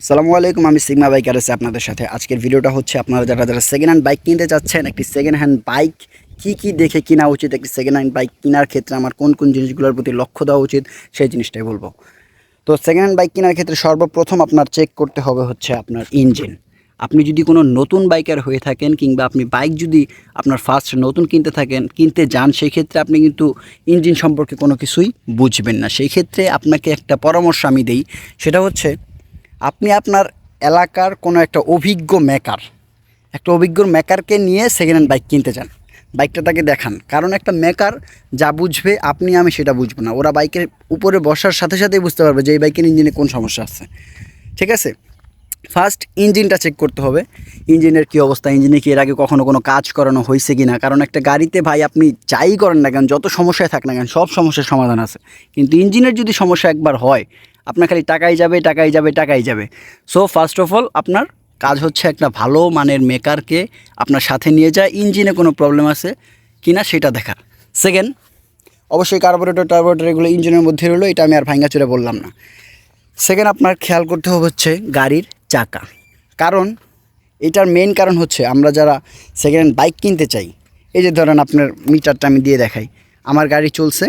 আসসালামু আলাইকুম, আমি সিগমা বাইকার আছি আপনাদের সাথে। আজকের ভিডিওটা হচ্ছে আপনারা যারা যারা সেকেন্ড হ্যান্ড বাইক কিনতে চাচ্ছেন, একটি সেকেন্ড হ্যান্ড বাইক কি কি দেখে কেনা উচিত, একটি সেকেন্ড হ্যান্ড বাইক কেনার ক্ষেত্রে আমার কোন কোন জিনিসগুলোর প্রতি লক্ষ্য দেওয়া উচিত, সেই জিনিসটাই বলব। তো সেকেন্ড হ্যান্ড বাইক কেনার ক্ষেত্রে সর্বপ্রথম আপনার চেক করতে হবে হচ্ছে আপনার ইঞ্জিন আপনি যদি কোনো নতুন বাইকার হয়ে থাকেন কিংবা আপনি বাইক যদি আপনার ফার্স্ট নতুন কিনতে থাকেন, কিনতে যান সেই ক্ষেত্রে আপনি কিন্তু ইঞ্জিন সম্পর্কে কোনো কিছুই বুঝবেন না। সেই ক্ষেত্রে আপনাকে একটা পরামর্শ আমি দেই, সেটা হচ্ছে আপনি আপনার এলাকার কোনো একটা অভিজ্ঞ মেকার একটা অভিজ্ঞ মেকারকে নিয়ে সেকেন্ড হ্যান্ড বাইক কিনতে চান বাইকটা তাকে দেখান। কারণ একটা মেকার যা বুঝবে, আপনি, আমি সেটা বুঝব না। ওরা বাইকের উপরে বসার সাথে সাথেই বুঝতে পারবে যে এই বাইকের ইঞ্জিনে কোন সমস্যা আছে। ঠিক আছে? ফার্স্ট ইঞ্জিনটা চেক করতে হবে। ইঞ্জিনের কী অবস্থা? ইঞ্জিনে কি এর আগে কখনো কোনো কাজ করানো হয়েছে কি না কারণ একটা গাড়িতে ভাই আপনি যাই করেন না কেন, যত সমস্যায় থাক না কেন, সব সমস্যার সমাধান আছে। কিন্তু ইঞ্জিনের যদি সমস্যা একবার হয় আপনার খালি টাকাই যাবে টাকাই যাবে টাকাই যাবে। সো ফার্স্ট অফ অল আপনার কাজ হচ্ছে একটা ভালো মানের মেকারকে আপনার সাথে নিয়ে যায় ইঞ্জিনে কোনো প্রবলেম আছে কি না সেটা দেখার। সেকেন্ড অবশ্যই কার্বোরেটর টার্বোরেটর এগুলো ইঞ্জিনের মধ্যে রইল, এটা আমি আর ভাঙ্গাচুরে বললাম না। সেকেন্ড আপনার খেয়াল করতে হবে হচ্ছে গাড়ির চাকা। কারণ এটার মেন কারণ হচ্ছে আমরা যারা সেকেন্ড হ্যান্ড বাইক কিনতে চাই, এই যে ধরেন আপনার মিটারটা আমি দিয়ে দেখাই, আমার গাড়ি চলছে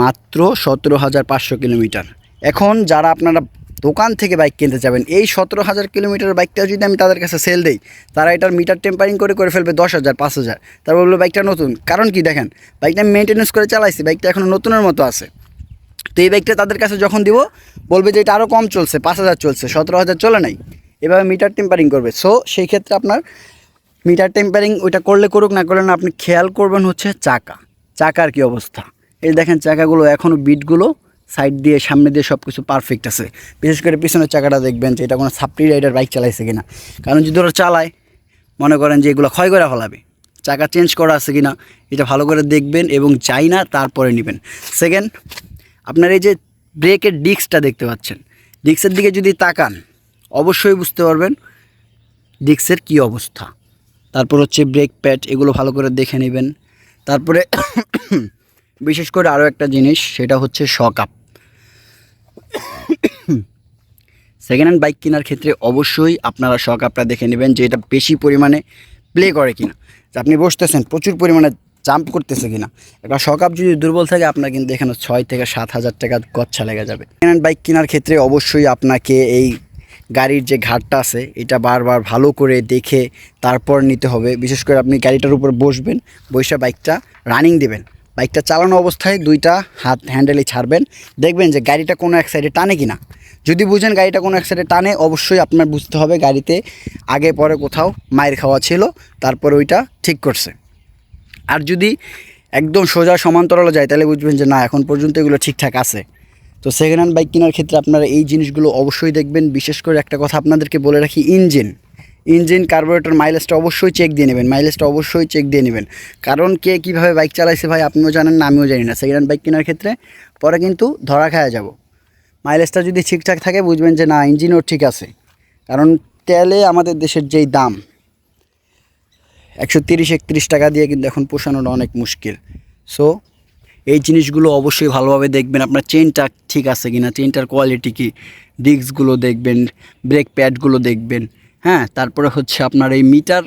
মাত্র সতেরো হাজার পাঁচশো কিলোমিটার। এখন যারা আপনারা দোকান থেকে বাইক কিনতে যাবেন, এই সতেরো হাজার কিলোমিটার বাইকটা যদি আমি তাদের কাছে সেল দিই, তারা এটার মিটার টেম্পারিং করে করে ফেলবে দশ হাজার, পাঁচ হাজার। তারপর বলল বাইকটা নতুন। কারণ কি দেখেন, বাইকটা আমি মেনটেন্যান্স করে চালাইছি, বাইকটা এখন নতুনের মতো আছে। তো এই বাইকটা তাদের কাছে যখন দিব, বলবে যে এটা আরও কম চলছে, পাঁচ হাজার চলছে, সতেরো হাজার চলে নাই। এভাবে মিটার টেম্পারিং করবে। সো সেই ক্ষেত্রে আপনার মিটার টেম্পারিং ওইটা করলে করুক, না করলে না, আপনি খেয়াল করবেন হচ্ছে চাকা। চাকার কি অবস্থা? এই দেখেন, চাকাগুলো এখনও বিটগুলো সাইড দিয়ে, সামনে দিয়ে সব কিছু পারফেক্ট আছে। বিশেষ করে পিছনের চাকাটা দেখবেন যে এটা কোনো সাপ্রি রাইডার বাইক চালাইছে কিনা। কারণ যদি ওরা চালায়, মনে করেন যে এগুলো ক্ষয় করে ফেলাবে। চাকা চেঞ্জ করা আছে কিনা, এটা ভালো করে দেখবেন এবং চাই না, তারপরে নেবেন। সেকেন্ড আপনার এই যে ব্রেকের ডিস্কটা দেখতে পাচ্ছেন। ডিস্কের দিকে যদি তাকান, অবশ্যই বুঝতে পারবেন ডিস্কের কী অবস্থা। তারপর হচ্ছে ব্রেক প্যাড এগুলো ভালো করে দেখে নেবেন। তারপরে বিশেষ করে আরও একটা জিনিস, সেটা হচ্ছে shock up. Second hand bike কেনার ক্ষেত্রে অবশ্যই আপনারা শক আপটা দেখে নেবেন যে এটা বেশি পরিমাণে প্লে করে কিনা। যে আপনি বসতেছেন, প্রচুর পরিমাণে জাম্প করতেছে কিনা। একটা শক আপ যদি দুর্বল থাকে, আপনার কিন্তু এখানে ছয় থেকে সাত হাজার টাকা গচ্ছা লেগে যাবে। সেকেন্ড হ্যান্ড বাইক কেনার ক্ষেত্রে অবশ্যই আপনাকে এই গাড়ির যে ঘাটটা আছে, এটা বারবার ভালো করে দেখে তারপর নিতে হবে। বিশেষ করে আপনি গাড়িটার উপর বসবেন, বসে বাইকটা রানিং দেবেন। বাইকটা চালানো অবস্থায় দুইটা হাত হ্যান্ডেলে ছাড়বেন। দেখবেন যে গাড়িটা কোনো এক সাইডে টানে কি না যদি বুঝেন গাড়িটা কোনো এক সাইডে টানে, অবশ্যই আপনার বুঝতে হবে গাড়িতে আগে পরে কোথাও মায়ের খাওয়া ছিল, তারপর ওইটা ঠিক করছে। আর যদি একদম সোজা সমান্তরালে যায়, তাহলে বুঝবেন যে না, এখন পর্যন্ত এগুলো ঠিকঠাক আছে। তো সেকেন্ড হ্যান্ড বাইক কেনার ক্ষেত্রে আপনারা এই জিনিসগুলো অবশ্যই দেখবেন। বিশেষ করে একটা কথা আপনাদেরকে বলে রাখি ইঞ্জিন ইঞ্জিন, কার্বোরেটর, মাইলেজটা অবশ্যই চেক দিয়ে নেবেন, মাইলেজটা অবশ্যই চেক দিয়ে নেবেন। কারণ কে কীভাবে বাইক চালাইছে ভাই, আপনিও জানেন না, আমিও জানি না। সেকেন্ড হ্যান্ড বাইক কেনার ক্ষেত্রে পরে কিন্তু ধরা খাওয়া যাব। মাইলেজটা যদি ঠিকঠাক থাকে, বুঝবেন যে না, ইঞ্জিনও ঠিক আছে। কারণ তেলে আমাদের দেশের যেই দাম, একশো তিরিশ, একত্রিশ টাকা দিয়ে কিন্তু এখন পোষানোটা অনেক মুশকিল। সো এই জিনিসগুলো অবশ্যই ভালোভাবে দেখবেন, আপনার চেনটা ঠিক আছে কি না চেনটার কোয়ালিটি কী ডিস্কগুলো দেখবেন ব্রেক প্যাডগুলো দেখবেন। হ্যাঁ তারপরে হচ্ছে আপনার এই মিটার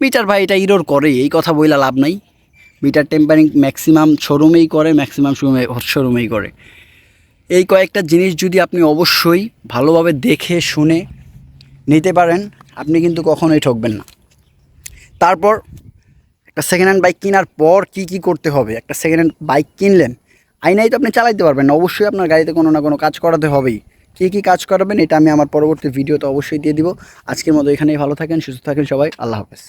মিটার ভাই এটা ইরোর করে, এই কথা বইলা লাভ নাই। মিটার টেম্পারিং ম্যাক্সিমাম শোরুমেই করে, ম্যাক্সিমাম শোরুমে শোরুমেই করে। এই কয়েকটা জিনিস যদি আপনি অবশ্যই ভালোভাবে দেখে, শুনে নিতে পারেন, আপনি কিন্তু কখনোই ঠকবেন না। তারপর একটা সেকেন্ড হ্যান্ড বাইক কেনার পর কি কি করতে হবে? একটা সেকেন্ড হ্যান্ড বাইক কিনলেন আইনাই তো আপনি চালাইতে পারবেন অবশ্যই আপনার গাড়িতে কোনো না কোনো কাজ করাতে হবেই। কী কী কাজ করাবেন, এটা আমি আমার পরবর্তী ভিডিওতে অবশ্যই দিয়ে দিব। আজকের মতো এখানেই ভালো থাকেন, সুস্থ থাকেন সবাই, আল্লাহ হাফেজ।